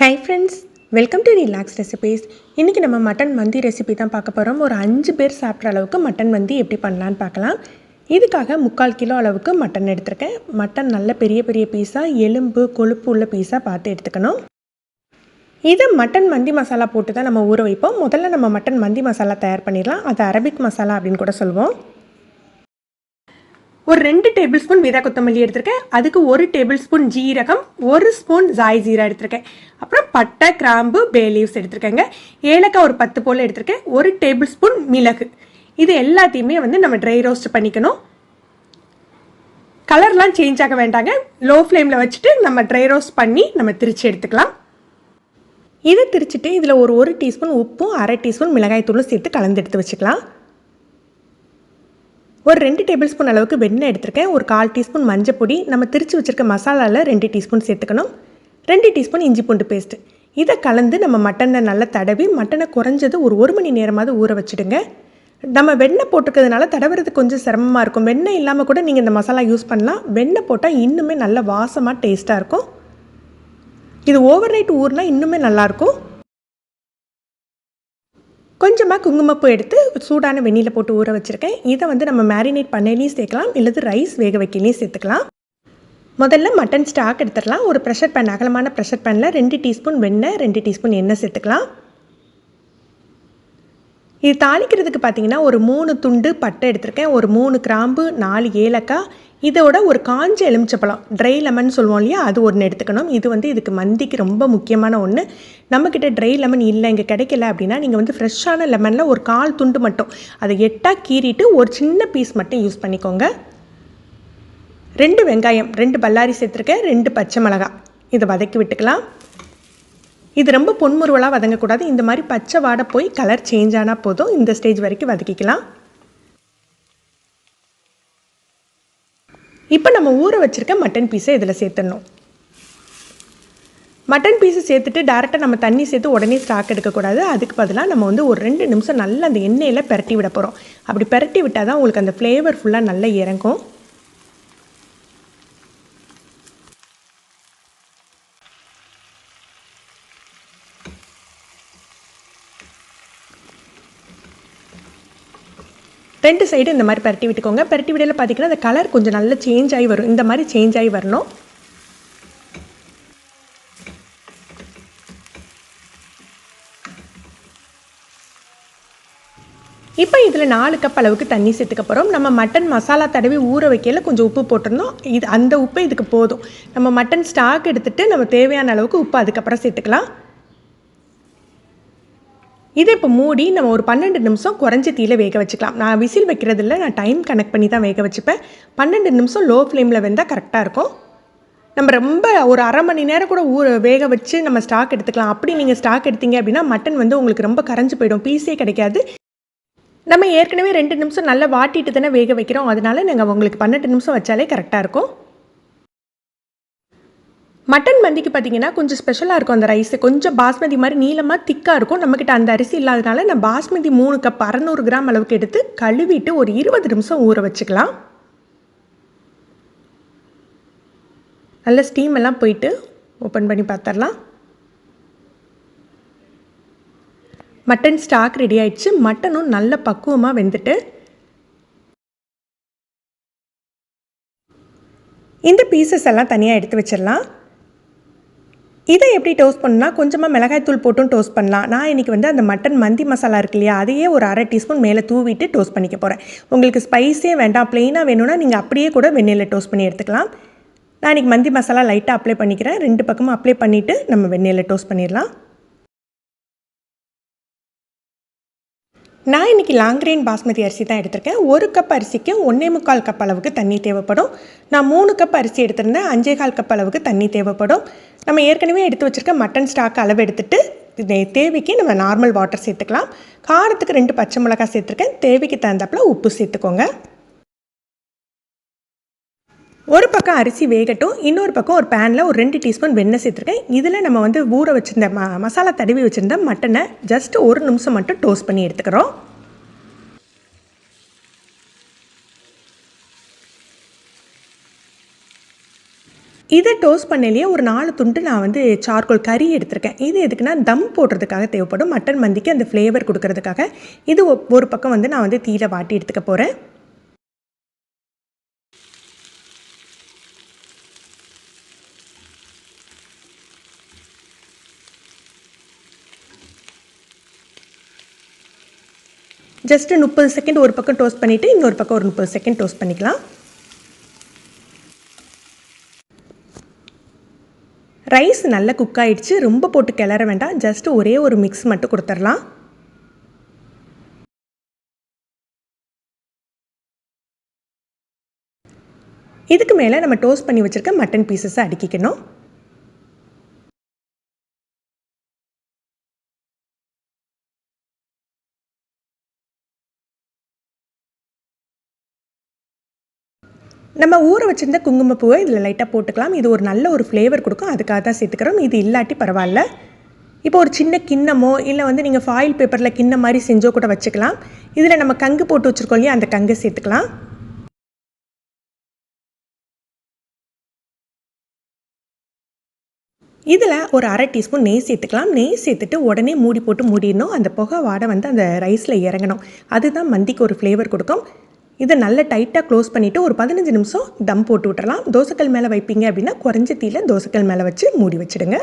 Hi friends welcome to relax recipes இன்றைக்கி நம்ம mutton மந்தி ரெசிபி தான் பார்க்க போகிறோம் ஒரு அஞ்சு பேர் சாப்பிட்ற அளவுக்கு மட்டன் மந்தி எப்படி பண்ணலான்னு பார்க்கலாம். இதுக்காக முக்கால் கிலோ அளவுக்கு மட்டன் எடுத்திருக்கேன். மட்டன் நல்ல பெரிய பெரிய பீஸாக எலும்பு கொழுப்பு உள்ள பீஸாக பார்த்து எடுத்துக்கணும். இதை மட்டன் மந்தி மசாலா போட்டு தான் நம்ம ஊற வைப்போம். முதல்ல நம்ம மட்டன் மந்தி மசாலா தயார் பண்ணிடலாம். அது அரபிக் மசாலா அப்படின்னு கூட சொல்லுவோம் ஒரு ரெண்டு டேபிள் ஸ்பூன் விதா கொத்தமல்லி எடுத்திருக்கேன். அதுக்கு ஒரு டேபிள் ஸ்பூன் ஜீரகம் ஒரு ஸ்பூன் ஜாய் ஜீரா எடுத்திருக்கேன். அப்புறம் பட்டை கிராம்பு பே லீவ்ஸ் எடுத்திருக்கேங்க. ஏலக்காய் ஒரு பத்து போல் எடுத்திருக்கேன். ஒரு டேபிள் ஸ்பூன் மிளகு. இது எல்லாத்தையுமே வந்து நம்ம ட்ரை ரோஸ்ட் பண்ணிக்கணும். கலர்லாம் சேஞ்ச் ஆக வேண்டாங்க. லோ ஃப்ளேமில் வச்சுட்டு நம்ம ட்ரை ரோஸ்ட் பண்ணி நம்ம திரிச்சு எடுத்துக்கலாம். இதை திரிச்சிட்டு இதில் ஒரு ஒரு டீஸ்பூன் உப்பும் அரை டீஸ்பூன் மிளகாய் தூளும் சேர்த்து கலந்து எடுத்து வச்சுக்கலாம். ஒரு ரெண்டு டேபிள் ஸ்பூன் அளவுக்கு வெண்ணெய் எடுத்திருக்கேன். ஒரு கால் டீஸ்பூன் மஞ்சள் பொடி நம்ம திரிச்சு வச்சுருக்க மசாலாவில் ரெண்டு டீஸ்பூன் சேர்த்துக்கணும். ரெண்டு டீஸ்பூன் இஞ்சி பூண்டு பேஸ்ட்டு. இதை கலந்து நம்ம மட்டனை நல்லா தடவி மட்டனை குறைஞ்சது ஒரு ஒரு மணி நேரமாவது ஊற வச்சுடுங்க. நம்ம வெண்ணெய் போட்டிருக்கிறதுனால தடவுறது கொஞ்சம் சிரமமாக இருக்கும். வெண்ணெய் இல்லாமல் கூட நீங்கள் இந்த மசாலா யூஸ் பண்ணலாம். வெண்ணெய் போட்டால் இன்னுமே நல்ல வாசமாக டேஸ்ட்டாக இருக்கும். இது ஓவர் நைட் ஊறினா இன்னுமே நல்லாயிருக்கும் கொஞ்சமாக குங்குமப்பூ எடுத்து சூடான வெந்நியில் போட்டு ஊற வச்சுருக்கேன். இதை வந்து நம்ம மேரினேட் பண்ணையிலையும் சேர்க்கலாம் இல்லது ரைஸ் வேக வைக்கலையும் சேர்த்துக்கலாம். முதல்ல மட்டன் ஸ்டாக் எடுத்துடலாம். ஒரு ப்ரெஷர் பேன் அகலமான ப்ரெஷர் பேனில் ரெண்டு டீஸ்பூன் வெண்ணெய் ரெண்டு டீஸ்பூன் எண்ணெய் சேர்த்துக்கலாம். இது தாளிக்கிறதுக்கு பார்த்தீங்கன்னா ஒரு மூணு துண்டு பட்டை எடுத்திருக்கேன். ஒரு மூணு கிராம்பு நாலு ஏலக்காய் இதோட ஒரு காஞ்ச எலுமிச்சப்பழம் ட்ரை லெமன் சொல்லுவோம் இல்லையா? அது ஒன்று எடுத்துக்கணும். இது வந்து இதுக்கு மந்திக்கு ரொம்ப முக்கியமான ஒன்று நம்மக்கிட்ட ட்ரை லெமன் இல்லை இங்கே கிடைக்கல அப்படின்னா நீங்கள் வந்து ஃப்ரெஷ்ஷான லெமனில் ஒரு கால் துண்டு மட்டும் அதை எட்டாக கீறிட்டு ஒரு சின்ன பீஸ் மட்டும் யூஸ் பண்ணிக்கோங்க. ரெண்டு வெங்காயம் ரெண்டு பல்லாரி சேர்த்துருக்கேன் ரெண்டு பச்சை மிளகாய் இதை வதக்கி விட்டுக்கலாம். இது ரொம்ப பொன்முருவலாக வதங்கக்கூடாது. இந்த மாதிரி பச்சை வாடை போய் கலர் சேஞ்ச் ஆனால் போதும். இந்த ஸ்டேஜ் வரைக்கும் வதக்கிக்கலாம். இப்போ நம்ம ஊற வச்சுருக்க மட்டன் பீஸை இதில் சேர்த்துடணும். மட்டன் பீஸை சேர்த்துட்டு டேரெக்டாக நம்ம தண்ணி சேர்த்து உடனே ஸ்டாக் எடுக்கக்கூடாது அதுக்கு பதிலாக நம்ம வந்து ஒரு ரெண்டு நிமிஷம் நல்லா அந்த எண்ணெயில் பெரட்டி விட போகிறோம் அப்படி பரட்டி விட்டால் தான் உங்களுக்கு அந்த ஃப்ளேவர் ஃபுல்லாக நல்லா இறங்கும். ரெண்டு சைடு இந்த மாதிரி பரட்டி விட்டுக்கோங்க. பரட்டி விடையில் பார்த்தீங்கன்னா அந்த கலர் கொஞ்சம் நல்லா சேஞ்ச் ஆகி வரும். இந்த மாதிரி சேஞ்ச் ஆகி வரணும். இப்போ இதில் நாலு கப் அளவுக்கு தண்ணி சேர்த்துக்க போகிறோம் நம்ம மட்டன் மசாலா தடவி ஊற வைக்கையில் கொஞ்சம் உப்பு போட்டிருந்தோம் இது அந்த உப்பு இதுக்கு போதும். நம்ம மட்டன் ஸ்டாக் எடுத்துகிட்டு நம்ம தேவையான அளவுக்கு உப்பு அதுக்கப்புறம் சேர்த்துக்கலாம். இதை இப்போ மூடி நம்ம ஒரு பன்னெண்டு நிமிஷம் குறைஞ்ச தீயில வேக வச்சுக்கலாம். நான் விசில் வைக்கிறதில்ல நான் டைம் கனெக்ட் பண்ணி தான் வேக வச்சுப்பேன். பன்னெண்டு நிமிஷம் லோ ஃப்ளேமில் வெந்தால் கரெக்டாக இருக்கும். நம்ம ரொம்ப ஒரு அரை மணி நேரம் கூட ஊற வேக வச்சு நம்ம ஸ்டாக் எடுத்துக்கலாம். அப்படி நீங்கள் ஸ்டாக் எடுத்தீங்க அப்படின்னா மட்டன் வந்து உங்களுக்கு ரொம்ப கரைஞ்சி போயிடும். பீஸே கிடைக்காது. நம்ம ஏற்கனவே ரெண்டு நிமிஷம் நல்லா வாட்டிட்டு தானே வேக வைக்கிறோம். அதனால நாங்கள் உங்களுக்கு பன்னெண்டு நிமிஷம் வச்சாலே கரெக்டாக இருக்கும். மட்டன் மந்திக்கு பார்த்தீங்கன்னா கொஞ்சம் ஸ்பெஷலாக இருக்கும் அந்த ரைஸ் கொஞ்சம் பாஸ்மதி மாதிரி நீளமாக திக்காக இருக்கும். நம்மக்கிட்ட அந்த அரிசி இல்லாதனால நான் பாஸ்மதி மூணு கப் அறநூறு கிராம் அளவுக்கு எடுத்து கழுவிட்டு ஒரு இருபது நிமிஷம் ஊற வச்சுக்கலாம். நல்ல ஸ்டீம் எல்லாம் போயிட்டு ஓப்பன் பண்ணி பார்த்துடலாம் மட்டன் ஸ்டாக் ரெடி ஆயிடுச்சு. மட்டனும் நல்ல பக்குவமாக வெந்துட்டு. இந்த பீசஸ் எல்லாம் தனியாக எடுத்து வச்சிடலாம். இதை எப்படி டோஸ்ட் பண்ணால் கொஞ்சமாக மிளகாய்த்தூள் போட்டும் டோஸ்ட் பண்ணலாம். நான் இன்றைக்கி வந்து அந்த மட்டன் மந்தி மசாலா இருக்கு இல்லையா அதையே ஒரு அரை டீஸ்பூன் மேலே தூவிட்டு டோஸ்ட் பண்ணிக்க போகிறேன் உங்களுக்கு ஸ்பைஸே வேண்டாம் ப்ளெயினாக வேணும்னா நீங்கள் அப்படியே கூட வெண்ணெயில் டோஸ்ட் பண்ணி எடுத்துக்கலாம். நான் இன்றைக்கி மந்தி மசாலா லைட்டாக அப்ளை பண்ணிக்கிறேன். ரெண்டு பக்கமும் அப்ளை பண்ணிவிட்டு நம்ம வெண்ணெயில் டோஸ்ட் பண்ணிடலாம். நான் இன்றைக்கி லாங் கிரெயின் பாஸ்மதி அரிசி தான் எடுத்திருக்கேன். ஒரு கப் அரிசிக்கு ஒன்றே முக்கால் கப் அளவுக்கு தண்ணி தேவைப்படும். நான் மூணு கப் அரிசி எடுத்திருந்தேன். அஞ்சே கால் கப் அளவுக்கு தண்ணி தேவைப்படும். நம்ம ஏற்கனவே எடுத்து வச்சுருக்க மட்டன் ஸ்டாக் அளவு எடுத்துகிட்டு தேவைக்கு நம்ம நார்மல் வாட்டர் சேர்த்துக்கலாம். காரத்துக்கு ரெண்டு பச்சை மிளகாய் சேர்த்துருக்கேன். தேவைக்கு தகுந்தாப்பில் உப்பு சேர்த்துக்கோங்க. ஒரு பக்கம் அரிசி வேகட்டும் இன்னொரு பக்கம் ஒரு பேனில் ஒரு ரெண்டு டீஸ்பூன் வெண்ணெய் சேர்த்துருக்கேன். இதில் நம்ம வந்து ஊற வச்சுருந்த ம மசாலா தடவி வச்சுருந்த மட்டனை ஜஸ்ட் ஒரு நிமிஷம் மட்டும் டோஸ்ட் பண்ணி எடுத்துக்கிறோம். இதை டோஸ்ட் பண்ணலையே ஒரு நாலு துண்டு நான் வந்து சார்கோல் கறி எடுத்திருக்கேன். இது எதுக்குன்னா தம் போடுறதுக்காக தேவைப்படும். மட்டன் மந்திக்கு அந்த ஃப்ளேவர் கொடுக்கறதுக்காக. இது ஒ- ஒரு பக்கம் வந்து நான் வந்து தீயில வாட்டி எடுத்துக்க போகிறேன் ஜஸ்ட்டு முப்பது செகண்ட் ஒரு பக்கம் டோஸ்ட் பண்ணிவிட்டு இன்னொரு பக்கம் ஒரு முப்பது செகண்ட் டோஸ்ட் பண்ணிக்கலாம். ரைஸ் நல்லா குக் ஆகிடுச்சு ரொம்ப போட்டு கிளற வேண்டாம். ஜஸ்ட் ஒரே ஒரு மிக்ஸ் மட்டும் கொடுத்துடலாம். இதுக்கு மேலே நம்ம டோஸ்ட் பண்ணி வச்சுருக்க மட்டன் பீசஸை அடுக்கிக்கணும். நம்ம ஊற வச்சுருந்த குங்குமப்பூவை இதில் லைட்டாக போட்டுக்கலாம். இது ஒரு நல்ல ஒரு ஃப்ளேவர் கொடுக்கும். அதுக்காக தான் சேர்த்துக்கிறோம். இது இல்லாட்டி பரவாயில்ல. இப்போ ஒரு சின்ன கிண்ணமோ இல்லை வந்து நீங்கள் ஃபாயில் பேப்பரில் கிண்ணம் மாதிரி செஞ்சோ கூட வச்சுக்கலாம். இதில் நம்ம கங்கு போட்டு வச்சுருக்கோம் இல்லையா அந்த கங்கை சேர்த்துக்கலாம். இதில் ஒரு அரை டீஸ்பூன் நெய் சேர்த்துக்கலாம். நெய் சேர்த்துட்டு உடனே மூடி போட்டு மூடிடணும். அந்த புகை வாடை வந்து அந்த ரைஸில் இறங்கணும். அதுதான் மந்திக்கு ஒரு ஃப்ளேவர் கொடுக்கும். இதை நல்லா டைட்டாக க்ளோஸ் பண்ணிவிட்டு ஒரு பதினஞ்சு நிமிஷம் தம் போட்டு விட்டுறலாம். தோசைக்கல் மேலே வைப்பீங்க அப்படின்னா குறைஞ்ச தீயில தோசைக்கல் மேலே வச்சு மூடி வச்சுடுங்க.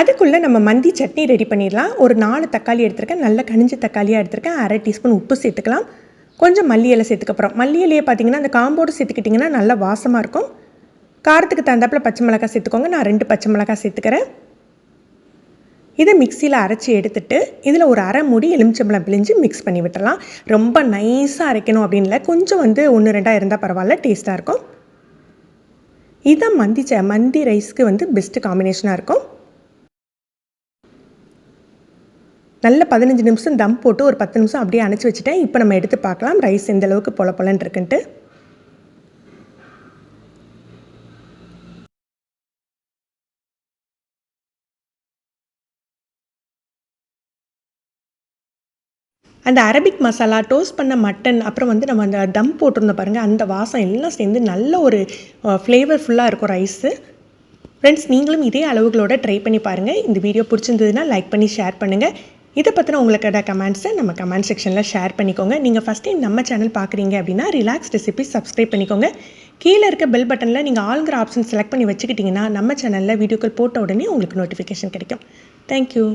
அதுக்குள்ளே நம்ம மந்தி சட்னி ரெடி பண்ணிடலாம். ஒரு நாலு தக்காளி எடுத்திருக்கேன். நல்ல கனிஞ்ச தக்காளியாக எடுத்திருக்கேன். அரை டீஸ்பூன் உப்பு சேர்த்துக்கலாம். கொஞ்சம் மல்லி இலை சேர்த்துக்கப்புறம் மல்லி இலையை பார்த்தீங்கன்னா அந்த காம்போடு சேர்த்துக்கிட்டிங்கன்னா நல்லா வாசமாக இருக்கும். காரத்துக்கு தகுந்தாப்பில் பச்சை மிளகாய் சேர்த்துக்கோங்க. நான் ரெண்டு பச்சை மிளகாய் சேர்த்துக்கிறேன். இதை மிக்சியில் அரைச்சி எடுத்துட்டு இதில் ஒரு அரை மூடி எலுமிச்சம்பழம் பிழிஞ்சு மிக்ஸ் பண்ணி விட்டுறலாம் ரொம்ப நைஸாக அரைக்கணும் அப்படின்ல கொஞ்சம் வந்து ஒன்று ரெண்டாக இருந்தால் பரவாயில்ல டேஸ்ட்டாக இருக்கும். இதான் மந்தி ச மந்தி ரைஸ்க்கு வந்து பெஸ்ட்டு காம்பினேஷனாக இருக்கும். நல்ல பதினஞ்சு நிமிஷம் தம் போட்டு ஒரு பத்து நிமிஷம் அப்படியே அணைச்சி வச்சுட்டேன். இப்போ நம்ம எடுத்து பார்க்கலாம் ரைஸ் எந்த அளவுக்கு பொல பொலன்னு இருக்குன்ட்டு. அந்த அரபிக் மசாலா டோஸ்ட் பண்ண மட்டன் அப்புறம் வந்து நம்ம அந்த தம் போட்டிருந்தோம் பாருங்கள் அந்த வாசம் எல்லாம் சேர்ந்து நல்ல ஒரு ஃப்ளேவர்ஃபுல்லாக இருக்கும் ரைஸு ஃப்ரெண்ட்ஸ் நீங்களும் இதே அளவுகளோட ட்ரை பண்ணி பாருங்கள் இந்த வீடியோ பிடிச்சிருந்ததுன்னா லைக் பண்ணி ஷேர் பண்ணுங்கள் இதை பற்றின உங்களுக்கோட கமெண்ட்ஸை நம்ம கமெண்ட் செக்ஷனில் ஷேர் பண்ணிக்கோங்க. நீங்கள் ஃபஸ்ட் டைம் நம்ம சேனல் பார்க்குறீங்க அப்படின்னா ரிலாக்ஸ் ரெசிபி சப்ஸ்கிரைப் பண்ணிக்கோங்க. கீழே இருக்க பெல் பட்டனில் நீங்கள் ஆளுங்கிற ஆப்ஷன் செலக்ட் பண்ணி வச்சுக்கிட்டிங்கன்னா நம்ம சேனலில் வீடியோக்கள் போட்ட உடனே உங்களுக்கு நோட்டிஃபிகேஷன் கிடைக்கும். தேங்க்யூ